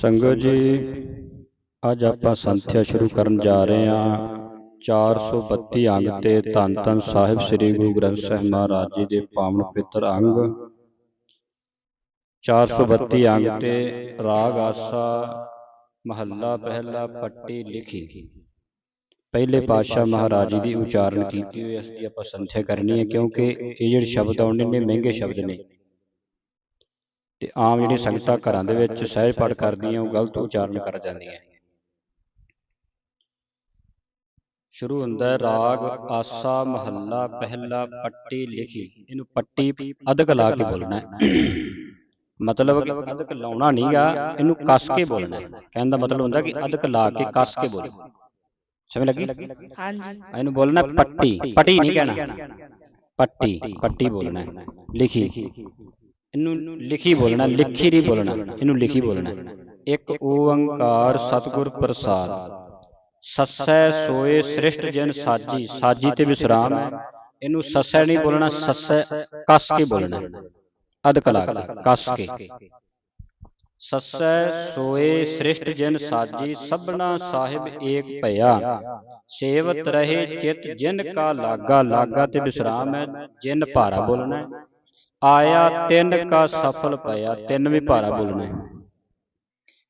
ਸੰਗਤ ਜੀ, ਅੱਜ ਆਪਾਂ ਸੰਥਿਆ ਸ਼ੁਰੂ ਕਰਨ ਜਾ ਰਹੇ ਹਾਂ। 432 ਅੰਗ ਤੇ ਧੰਨ ਧੰਨ ਸਾਹਿਬ ਸ੍ਰੀ ਗੁਰੂ ਗ੍ਰੰਥ ਸਾਹਿਬ ਮਹਾਰਾਜ ਜੀ ਦੇ ਪਾਵਨ ਪਿੱਤਰ ਅੰਗ। 432 ਅੰਗ ਤੇ ਰਾਗ ਆਸਾ, ਮਹੱਲਾ ਪਹਿਲਾ ਪੱਟੀ ਲਿਖੀ। ਪਹਿਲੇ ਪਾਤਸ਼ਾਹ ਮਹਾਰਾਜ ਜੀ ਦੀ ਉਚਾਰਨ ਕੀਤੀ ਹੋਈ ਇਸ ਦੀ ਆਪਾਂ ਸੰਥਿਆ ਕਰਨੀ ਹੈ ਕਿਉਂਕਿ ਇਹ ਜਿਹੜੇ ਸ਼ਬਦ ਆਉਣੇ ਨੇ ਮਹਿੰਗੇ ਸ਼ਬਦ ਨੇ। ਤੇ ਆਮ ਜਿਹੜੀਆਂ ਸੰਗਤਾਂ ਘਰਾਂ ਦੇ ਵਿੱਚ ਸਹਿਜ ਪਾਠ ਕਰਦੀਆਂ ਉਹ ਗਲਤ ਉਚਾਰਨ ਕਰ ਜਾਂਦੀਆਂ। ਸ਼ੁਰੂ ਹੁੰਦਾ ਰਾਗ ਆਸਾ ਮਹੱਲਾ ਪਹਿਲਾ ਪੱਟੀ ਲਿਖੀ। ਇਹਨੂੰ ਪੱਟੀ ਅਧਕ ਲਾ ਕੇ ਬੋਲਣਾ ਹੈ। ਮਤਲਬ ਕਿ ਅਧਕ ਲਾਉਣਾ ਨਹੀਂਗਾ ਇਹਨੂੰ ਕੱਸ ਕੇ ਬੋਲਣਾ ਕਹਿਣ ਦਾ ਮਤਲਬ ਹੁੰਦਾ ਕਿ ਅਧਕ ਲਾ ਕੇ ਕੱਸ ਕੇ ਬੋਲੋ ਸਮਝ ਲੱਗੀ? ਹਾਂਜੀ। ਇਹਨੂੰ ਬੋਲਣਾ ਪੱਟੀ। ਪੱਟੀ। ਨਹੀਂ ਕਹਿਣਾ। ਪੱਟੀ। ਪੱਟੀ। ਬੋਲਣਾ ਲਿਖੀ। ਇਹਨੂੰ ਲਿਖੀ ਬੋਲਣਾ ਲਿਖੀ ਨਹੀਂ ਬੋਲਣਾ ਇਹਨੂੰ ਲਿਖੀ ਬੋਲਣਾ। ਇੱਕ ਓੰਕਾਰ ਸਤਿਗੁਰ ਪ੍ਰਸਾਦ। ਸੱਸੈ ਸੋਏ ਸ੍ਰਿਸ਼ਟ ਜਨ ਸਾਜੀ ਸਾਜੀ ਤੇ ਵਿਸਰਾਮ ਹੈ। ਇਹਨੂੰ ਸੱਸੈ ਨਹੀਂ ਬੋਲਣਾ ਸੱਸੈ ਕੱਸ ਕੇ ਬੋਲਣਾ। ਅਧ ਕਲਾ ਕੇ ਕੱਸ ਕੇ। ਸੱਸੈ ਸੋਏ ਸ੍ਰਿਸ਼ਟ ਜਨ ਸਾਜੀ ਸਭਨਾ ਸਾਹਿਬ ਏਕ ਭਇਆ। ਸੇਵਤ ਰਹੇ ਚਿਤ ਜਿਨ ਕਾ ਲਾਗਾ ਲਾਗਾ ਤੇ ਵਿਸਰਾਮ ਹੈ। ਜਿਨ ਭਾਰਾ ਬੋਲਣਾ ਹੈ ਆਇਆ ਤਿੰਨ ਕਾ ਸਫਲ ਪਿਆ ਤਿੰਨ ਵੀ ਭਾਰਾ ਬੋਲਣਾ ਹੈ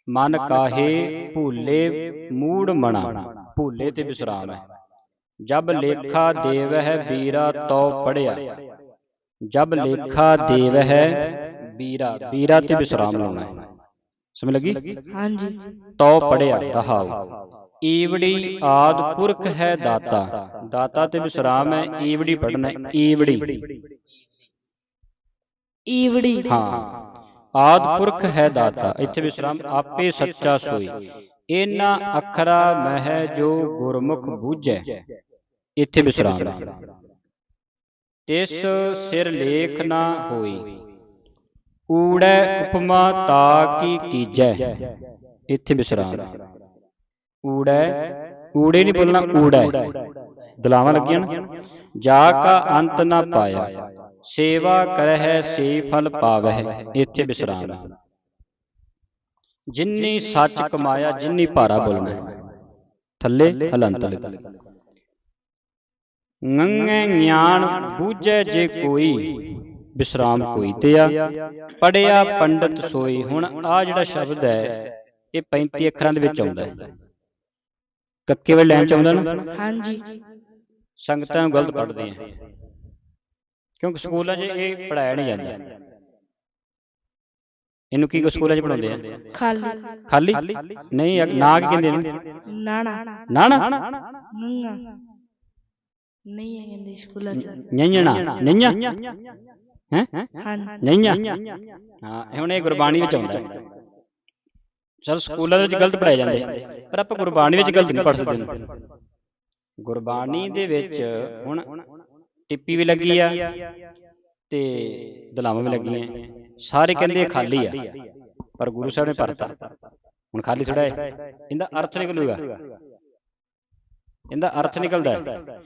ਮਨ ਕਾਹੇ ਭੂਲੇ ਮੂੜ ਮਣਾ ਭੂਲੇ ਤੇ ਵਿਸਰਾਮ ਹੈ ਜਬ ਲੇਖਾ ਦੇਵ ਹੈ ਵੀਰਾ ਤੋ ਪੜਿਆ ਜਬ ਲੇਖਾ ਦੇਵ ਹੈ ਵੀਰਾ ਵੀਰਾ ਤੇ ਵਿਸਰਾਮ ਲਾਉਣਾ ਹੈ ਸਮਝ ਲੱਗੀ ਹਾਂਜੀ ਤੋ ਪੜਿਆ ਰਹਾਉ ਈਵੜੀ ਆਦ ਪੁਰਖ ਹੈ ਦਾਤਾ ਦਾਤਾ ਤੇ ਵਿਸਰਾਮ ਹੈ ਈਵੜੀ ਪੜਨਾ ਹੈ ਈਵੜੀ ਈਵੜੀ। ਹਾਂ। ਆਦ ਪੁਰਖ ਹੈ ਦਾਤਾ। ਇੱਥੇ ਵਿਸਰਾਮ ਆਪੇ ਸੱਚਾ ਸੋਈ। ਇਹਨਾਂ ਅੱਖਰਾ ਮਹਿ ਜੋ ਗੁਰਮੁਖ ਬੂਝੈ। ਇੱਥੇ ਵਿਸਰਾਮ। ਤਿਸ ਸਿਰ ਲੇਖ ਨਾ ਹੋਈ। ਊੜੈ ਉਪਮਾ ਤਾ ਕੀ ਕੀਜੈ। ਇੱਥੇ ਵਿਸਰਾਮ। ਊੜੈ ਊੜੇ ਨਹੀਂ ਬੋਲਣਾ ਊੜੈ। ਦਲਾਵਾਂ ਲੱਗੀਆਂ ਨਾ। ਜਾ ਕਾ ਅੰਤ ਨਾ ਪਾਇਆ। ਸੇਵਾ ਕਰਹਿ ਸੇ ਫਲ ਪਾਵਹਿ ਇੱਥੇ ਵਿਸਰਾਮ। ਹੈ ਜਿਨਨੀ ਸੱਚ ਕਮਾਇਆ ਜਿਨਨੀ ਭਾਰਾ ਬੋਲਣਾ। ਥੱਲੇ ਹਲੰਤ ਲੱਗੀ ਨੰਗੇ ਗਿਆਨ ਬੂਝੈ ਜੇ ਕੋਈ ਵਿਸਰਾਮ ਕੋਈ ਤੇ ਆ ਪੜਿਆ ਪੰਡਤ ਸੋਈ ਹੁਣ ਆ ਜਿਹੜਾ ਸ਼ਬਦ ਹੈ ਇਹ 35 ਅੱਖਰਾਂ ਦੇ ਵਿੱਚ ਆਉਂਦਾ ਹੈ। ਕੱਕੇ ਵਾਲੀ ਲਾਈਨ ਚ ਆਉਂਦਾ ਨਾ? ਹਾਂਜੀ। ਸੰਗਤਾਂ ਗਲਤ ਪੜ੍ਹਦੇ ਆ। ਕਿਉਂਕਿ ਸਕੂਲਾਂ 'ਚ ਇਹ ਪੜਾਇਆ ਨਹੀਂ ਜਾਂਦਾ। ਇਹਨੂੰ ਕੀ ਸਕੂਲਾਂ 'ਚ ਪੜਾਉਂਦੇ ਆ? ਖਾਲੀ। ਖਾਲੀ? ਨਹੀਂ ਨਾ ਕੀ ਕਹਿੰਦੇ ਨੇ? ਨਾਣਾ। ਨਾ ਨਾ ਨੰਗਾ ਨਹੀਂ ਹੈ ਕਹਿੰਦੇ ਸਕੂਲਾਂ ਚ। ਨਈਣਾ ਨਈਆਂ? ਹੈ? ਨਈਆਂ? ਹਾਂ ਇਹ ਹੁਣ ਇਹ ਗੁਰਬਾਣੀ ਵਿੱਚ ਆਉਂਦਾ। ਹੈ ਚਲ ਸਕੂਲਾਂ ਦੇ ਵਿੱਚ ਗਲਤ ਪੜਾਏ ਜਾਂਦੇ। ਪਰ ਆਪਾਂ ਗੁਰਬਾਣੀ ਵਿੱਚ ਗਲਤ ਨਹੀਂ ਪੜ ਸਕਦੇ। ਗੁਰਬਾਣੀ ਦੇ ਵਿੱਚ ਹੁਣ ਟਿੱਪੀ ਵੀ ਲੱਗੀ ਆ ਤੇ ਦਲਾਵਾਂ ਵੀ ਲੱਗੀਆਂ। ਸਾਰੇ ਕਹਿੰਦੇ ਖਾਲੀ ਆ ਪਰ ਗੁਰੂ ਸਾਹਿਬ ਨੇ ਭਰਤਾ। ਹੁਣ ਖਾਲੀ ਥੋੜਾ ਹੈ। ਇਹਦਾ ਅਰਥ ਨਿਕਲੂਗਾ। ਇਹਦਾ ਅਰਥ ਨਿਕਲਦਾ ਹੈ।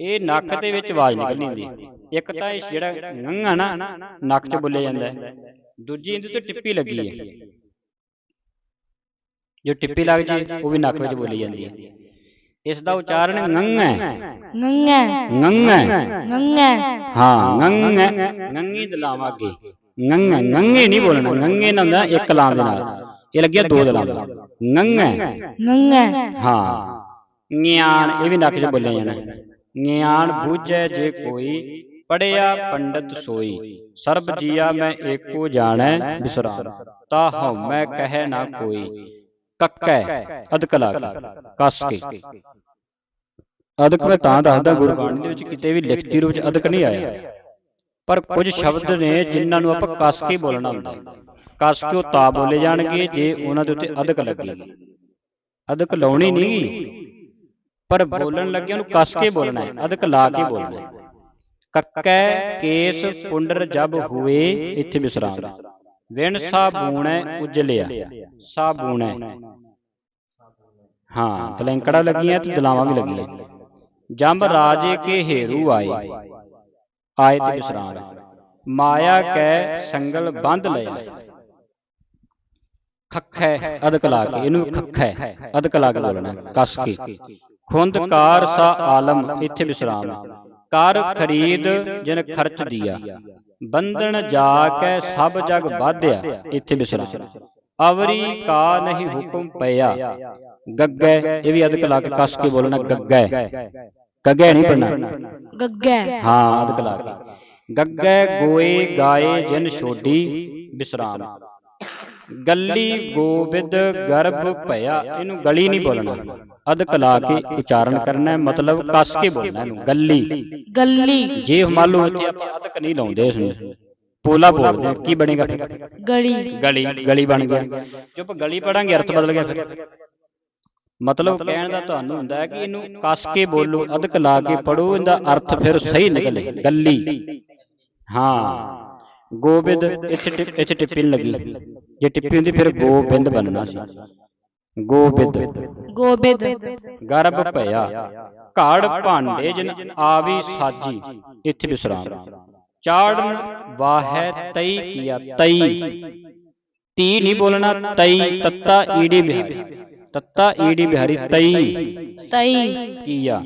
ਇਹ ਨੱਕ ਦੇ ਵਿੱਚ ਆਵਾਜ਼ ਨਿਕਲਣੀ ਹੁੰਦੀ ਇੱਕ ਤਾਂ ਇਹ ਜਿਹੜਾ ਨੰਗਾ ਨਾ ਨੱਕ 'ਚ ਬੋਲਿਆ ਜਾਂਦਾ ਹੈ। ਦੂਜੀ ਇਹਦੇ ਤੇ ਟਿੱਪੀ ਲੱਗੀ ਹੈ। ਜੋ ਟਿੱਪੀ ਲੱਗ ਜੇ ਉਹ ਵੀ ਨੱਕ ਵਿੱਚ ਬੋਲੀ ਜਾਂਦੀ ਹੈ। ਇਸ ਦਾ ਉਚਾਰਨ ਨੰਗਾ ਹੈ। ਨੰਗਾ ਨੰਗਾ ਹੈ। ਨੰਗਾ ਹਾਂ। ਨੰਗਾ ਨੰਗੀ ਦਲਾਵਾਂ ਅੱਗੇ। ਨੰਗਾ ਨੰਗੇ ਨਹੀਂ ਬੋਲਣਾ। ਨੰਗੇ ਨਾਲ ਹੁੰਦਾ ਇੱਕ ਲਾਂ ਦੇ ਨਾਲ। ਇਹ ਲੱਗਿਆ ਦੋ ਦਲਾਵਾਂ ਨੰਗਾ ਨੰਗਾ ਹਾਂ। ਗਿਆਨ ਇਹ ਵੀ ਨੱਕ 'ਚ ਬੋਲਿਆ ਜਾਣਾ ਗਿਆਨ ਬੂਝੈ ਜੇ ਕੋਈ ਪੜਿਆ ਪੰਡਤ ਸੋਈ। ਸਰਬ ਜੀਆ ਮੈਂ ਏਕੋ ਜਾਣੈ ਬਿਸਰਾਮ। ਤਾ ਹਉਮੈ ਕਹਿ ਨਾ ਕੋਈ। ਕੱਕੈ, ਅਦਕਲਾ ਕੀ ਕਸ ਕੇ ਅਦਕ ਮੈਂ ਤਾਂ ਦੱਸਦਾ ਗੁਰਬਾਣੀ ਦੇ ਵਿੱਚ ਕਿਤੇ ਵੀ ਲਿਖਤੀ ਰੂਪ ਵਿੱਚ ਅਦਕ ਨਹੀਂ ਆਇਆ। ਪਰ ਕੁਝ ਸ਼ਬਦ ਨੇ ਜਿਨ੍ਹਾਂ ਨੂੰ ਆਪਾਂ ਕੱਸ ਕੇ ਬੋਲਣਾ ਹੁੰਦਾ ਹੈ। ਕਸ ਕੇ ਉਹ ਤਾਂ ਬੋਲੇ ਜਾਣਗੇ ਜੇ ਉਹਨਾਂ ਦੇ ਉੱਤੇ ਅਦਕ ਲੱਗੇਗੀ ਅਦਕ ਲਾਉਣੀ ਨਹੀਂ ਪਰ ਬੋਲਣ ਲੱਗੇ ਉਹਨੂੰ ਕਸ ਕੇ ਬੋਲਣਾ ਹੈ। ਅਦਕ ਲਾ ਕੇ ਬੋਲਣਾ ਹੈ। ਕੱਕੈ, ਕੇਸ, ਪੁੰਡਰ ਜਬ ਹੋਏ, ਇੱਥੇ ਵਿਸਰਾਮ ਵਿਣ ਸਾਬੂਣੈ ਉਜਲਿਆ। ਸਾਬੂਣੈ ਹਾਂ ਤਲੈਂਕੜਾ ਲੱਗੀਆਂ ਤੇ ਦਲਾਵਾਂ ਵੀ ਲੱਗੀਆਂ। ਜੰਬ ਰਾਜੇ ਕੇ ਹੇਰੂ ਆਏ। ਆਏ। ਤੇ ਵਿਸਰਾਮ ਮਾਇਆ ਕੈ ਸੰਗਲ ਬੰਧ ਲਿਆ ਖੱਖੈ ਅਦਕ ਲਾ ਕੇ ਇਹਨੂੰ ਖੱਖੈ ਅਦਕ ਲਾ ਕੇ ਬੋਲਣਾ ਹੈ, ਕੱਸ ਕੇ। ਖੁੰਦ ਕਾਰ ਸਾ ਆਲਮ ਇੱਥੇ ਵਿਸਰਾਮ। ਕਰ ਖਰੀਦ ਜਿਨ ਖਰਚ ਦਿਆ। ਬੰਧਨ ਜਾ ਕੇ ਸਭ ਜਗ ਬਾਧਿਆ ਇੱਥੇ ਵਿਸਰਾਮ। ਅਵਰੀ ਕਾ ਨਹੀਂ ਹੁਕਮ ਪਿਆ ਗੱਗੈ ਇਹ ਵੀ ਅਦਕ ਲਾ ਕੇ ਕੱਸ ਕੇ ਬੋਲਣਾ ਗੱਗੈ। ਗੱਗੈ ਨਹੀਂ ਪੜਨਾ ਗੱਗਾ। ਹਾਂ ਅਦਕ ਲਾ ਕੇ। ਗੱਗੈ ਗੋਏ ਗਾਏ ਜਿਨ ਛੋਡੀ ਵਿਸਰਾਮ ਗੱਲੀ ਗੋਬਿੰਦ ਗਰਭ ਭਇਆ ਇਹਨੂੰ ਗਲੀ ਨਹੀਂ ਬੋਲਣਾ। ਅਦਕ ਲਾ ਕੇ ਉਚਾਰਨ ਕਰਨਾ ਮਤਲਬ ਕੱਸ ਕੇ ਬੋਲਣਾ ਇਹਨੂੰ ਗੱਲੀ। ਗੱਲੀ। ਜੇ ਮੰਨ ਲਓ ਆਪਾਂ ਅਦਕ ਨਹੀਂ ਲਾਉਂਦੇ ਇਸ ਨੂੰ। ਪੋਲਾ ਬੋਲਦੇ ਹਾਂ, ਕੀ ਬਣੇਗਾ ਫਿਰ? ਗਲੀ। ਗਲੀ ਗਲੀ ਬਣ ਗਿਆ। ਜੇ ਆਪਾਂ ਗਲੀ ਪੜਾਂਗੇ ਅਰਥ ਬਦਲ ਗਿਆ ਫਿਰ। ਮਤਲਬ ਕਹਿਣ ਦਾ ਤੁਹਾਨੂੰ ਹੁੰਦਾ ਹੈ ਕਿ ਇਹਨੂੰ ਕੱਸ ਕੇ ਬੋਲੋ ਅਦਕ ਲਾ ਕੇ ਪੜੋ ਇਹਦਾ ਅਰਥ ਫਿਰ ਸਹੀ ਨਿਕਲੇ। ਗੱਲੀ। ਹਾਂ। ਗੋਬਿੰਦ ਇੱਥੇ ਇੱਥੇ ਟਿੱਪੀ ਲੱਗੀ। ਜੇ ਟਿੱਪੀ ਹੁੰਦੀ ਫਿਰ ਗੋਬਿੰਦ ਬਣਨਾ ਸੀ। ਗੋਬਿੰਦ। ਗੋਬਿੰਦ। ਗਰਭ ਭਇਆ। ਘਾੜ ਭਾਂਡੇ ਜਿਨ ਆਵੀ ਸਾਜੀ ਇੱਥੇ ਵਿਸਰਾਮ। ਚਾੜਨ ਵਾਹੈ ਤਈ ਕੀਆ ਤਈ। ਤੀ ਨਹੀਂ ਬੋਲਣਾ ਤਈ ਤੱਤਾ ਈੜੀ ਬਿਹਾਰੀ। ਤੱਤਾ ਈੜੀ ਬਿਹਾਰੀ ਤਈ। ਤਈ। ਕੀਆ।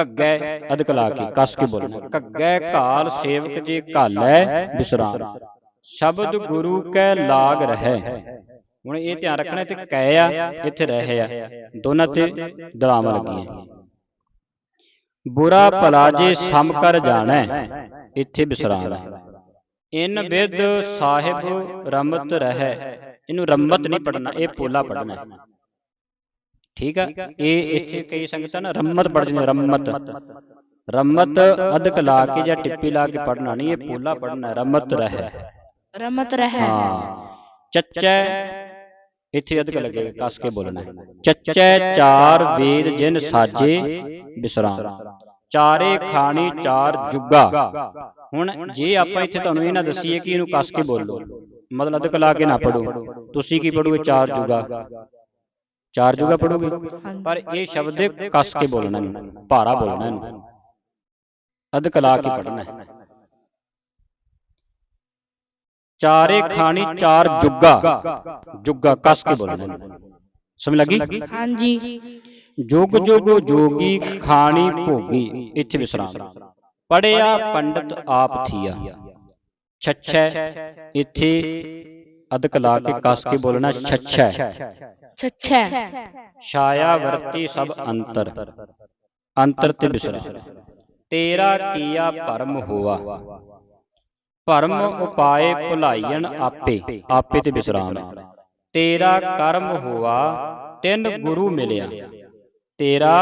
ਘੱਗੈ ਅਦਕ ਲਾ ਕੇ ਕੱਸ ਕੇ ਬੋਲਣਾ। ਘੱਗੈ ਘਾਲ ਸੇਵਕ ਜੇ ਘਾਲੈ ਵਿਸਰਾਮ ਸ਼ਬਦ ਗੁਰੂ ਕੈ ਲਾਗ ਰਹੈ। ਹੁਣ ਇਹ ਧਿਆਨ ਰੱਖਣਾ ਤੇ ਕੈ ਆ ਇੱਥੇ ਰਹਿ ਆ। ਦੋਨਾਂ ਤੇ ਦਲਾਵਾਂ ਲੱਗੀਆਂ। ਬੁਰਾ ਭਲਾ ਜੇ ਸਮ ਕਰ ਜਾਣੈ। ਇੱਥੇ ਵਿਸਰਾਮ ਹੈ। ਇਨ ਵਿਦ ਸਾਹਿਬ ਰਮਤ ਰਹੈ। ਇਹਨੂੰ ਰਮਤ ਨਹੀਂ ਪੜਨਾ ਇਹ ਪੋਲਾ ਪੜਨਾ ਹੈ ਠੀਕ ਆ? ਇਹ ਇੱਥੇ ਕਈ ਸੰਗਤਾਂ ਨਾ ਰਮਤ ਪੜ ਜਾਂਦੇ ਰਮਤ ਰਮਤ। ਅਦਕ ਲਾ ਕੇ ਜਾਂ ਟਿੱਪੀ ਲਾ ਕੇ ਪੜਨਾ ਨਹੀਂ ਇਹ ਪੋਲਾ ਪੜਨਾ ਰਮਤ ਰਹਿ। ਰਮਤ ਰਹਿ। ਹਾਂ। ਚੱਚੈ ਇੱਥੇ ਅਦਕ ਲੱਗੇਗਾ ਕੱਸ ਕੇ ਬੋਲਣਾ। ਚੱਚੈ ਚਾਰ ਵੇਦ ਜਿਨ ਸਾਜੇ ਵਿਸਰਾਮ ਚਾਰੇ ਖਾਣੀ ਚਾਰ ਜੁਗਾ। ਹੁਣ ਜੇ ਆਪਾਂ ਇੱਥੇ ਤੁਹਾਨੂੰ ਇਹ ਨਾ ਦਸੀਏ ਕਿ ਇਹਨੂੰ ਕੱਸ ਕੇ ਬੋਲੋ। ਮਤਲਬ ਅਦਕ ਲਾ ਕੇ ਨਾ ਪੜੋ। ਤੁਸੀਂ ਕੀ ਪੜੋਗੇ? ਚਾਰ ਜੁਗਾ। ਚਾਰ ਜੁਗਾ। ਪੜੋਗੇ? ਪਰ ਇਹ ਸ਼ਬਦ ਹੈ ਕੱਸ ਕੇ ਬੋਲਣਾ ਇਹਨੂੰ ਭਾਰਾ ਬੋਲਣਾ ਇਹਨੂੰ ਅਦਕ ਲਾ ਕੇ ਪੜਨਾ ਹੈ। ਚਾਰੇ ਖਾਣੀ ਚਾਰ ਜੁਗਾ। ਜੁਗਾ। ਕੱਸ ਕੇ ਬੋਲਣਾ ਇਹਨੂੰ ਸਮਝ ਲੱਗੀ? ਹਾਂਜੀ। ਜੁਗ ਜੁਗ ਜੋਗੀ ਖਾਣੀ ਭੋਗੀ ਇੱਥੇ ਵਿਸਰਾਮ। ਪੜਿਆ ਪੰਡਤ ਆਪ ਥੀਆ। ਛੱਛੈ ਇੱਥੇ ਅਦਕ ਲਾ ਕੇ ਕੱਸ ਕੇ ਬੋਲਣਾ ਛੱਛੈ। ਛੱਛਾ। ਛਾਇਆ ਵਰਤੀ ਸਭ ਅੰਤਰ। ਅੰਤਰ ਤੇ ਵਿਸਰਾਮ ਤੇਰਾ ਕੀਆ ਭਰਮ ਹੋਆ। ਭਰਮ ਉਪਾਏ ਭੁਲਾਈਣ ਆਪੇ ਆਪੇ ਤੇ ਵਿਸਰਾਮ ਹੈ। ਤੇਰਾ ਕਰਮ ਹੋਆ ਤਿੰਨ ਗੁਰੂ ਮਿਲਿਆ। ਤੇਰਾ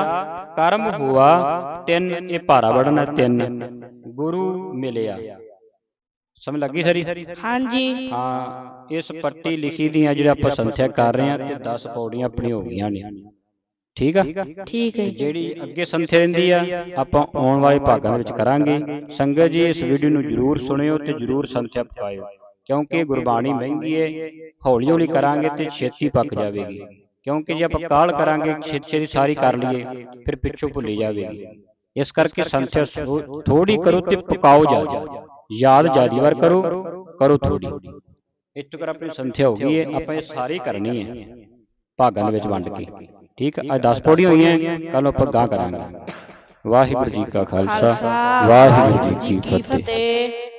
ਕਰਮ ਹੋਆ ਤਿੰਨ ਇਹ ਭਾਰਾ ਵੜਨਾ ਤਿੰਨ ਗੁਰੂ ਮਿਲਿਆ। ਸਮਝ ਲੱਗੀ ਸਰੀ? ਹਾਂਜੀ। ਹਾਂ ਇਸ ਪੱਟੀ ਲਿਖੀ ਦੀਆਂ ਜਿਹੜੇ ਆਪਾਂ ਸੰਥਿਆ ਕਰ ਰਹੇ ਹਾਂ ਤੇ 10 ਪੌੜੀਆਂ ਆਪਣੀਆਂ ਹੋ ਗਈਆਂ ਨੇ। ਠੀਕ ਆ? ਠੀਕ ਹੈ। ਜਿਹੜੀ ਅੱਗੇ ਸੰਥਿਆ ਰਹਿੰਦੀ ਆ ਆਪਾਂ ਆਉਣ ਵਾਲੇ ਭਾਗਾਂ ਦੇ ਵਿੱਚ ਕਰਾਂਗੇ। ਸੰਗਤ ਜੀ ਇਸ ਵੀਡੀਓ ਨੂੰ ਜਰੂਰ ਸੁਣਿਓ ਤੇ ਜਰੂਰ ਸੰਥਿਆ ਪਾਇਓ ਕਿਉਂਕਿ ਗੁਰਬਾਣੀ ਮਹਿੰਗੀ ਹੈ ਹੌਲੀ ਹੌਲੀ ਕਰਾਂਗੇ ਤੇ ਛੇਤੀ ਪੱਕ ਜਾਵੇਗੀ। ਕਿਉਂਕਿ ਜੇ ਆਪਾਂ ਕਾਲ ਕਰਾਂਗੇ ਛੇਤੀ ਛੇਤੀ ਸਾਰੀ ਕਰ ਲਈਏ ਫਿਰ ਪਿੱਛੋਂ ਭੁੱਲੀ ਜਾਵੇਗੀ। ਇਸ ਕਰਕੇ ਸੰਥਿਆ ਥੋੜੀ ਕਰੋ ਤੇ ਪਕਾਓ ਜ਼ਿਆਦਾ ਯਾਦ ਜ਼ਿਆਦੀ ਵਾਰ ਕਰੋ ਕਰੋ ਥੋੜੀ ਇੱਥੋਂ ਕਰ ਆਪਣੀ ਸੰਥਿਆ ਹੋ ਗਈ ਹੈ ਆਪਾਂ ਇਹ ਸਾਰੀ ਕਰਨੀ ਹੈ ਭਾਗਾਂ ਦੇ ਵਿੱਚ ਵੰਡ ਕੇ। ਠੀਕ ਹੈ ਅੱਜ 10 ਪੌੜੀਆਂ ਹੋਈਆਂ ਕੱਲ ਆਪਾਂ ਗਾਂ ਕਰਾਂਗੇ। ਵਾਹਿਗੁਰੂ ਜੀ ਕਾ ਖਾਲਸਾ। ਵਾਹਿਗੁਰੂ ਜੀ ਕੀ ਫਤਿਹ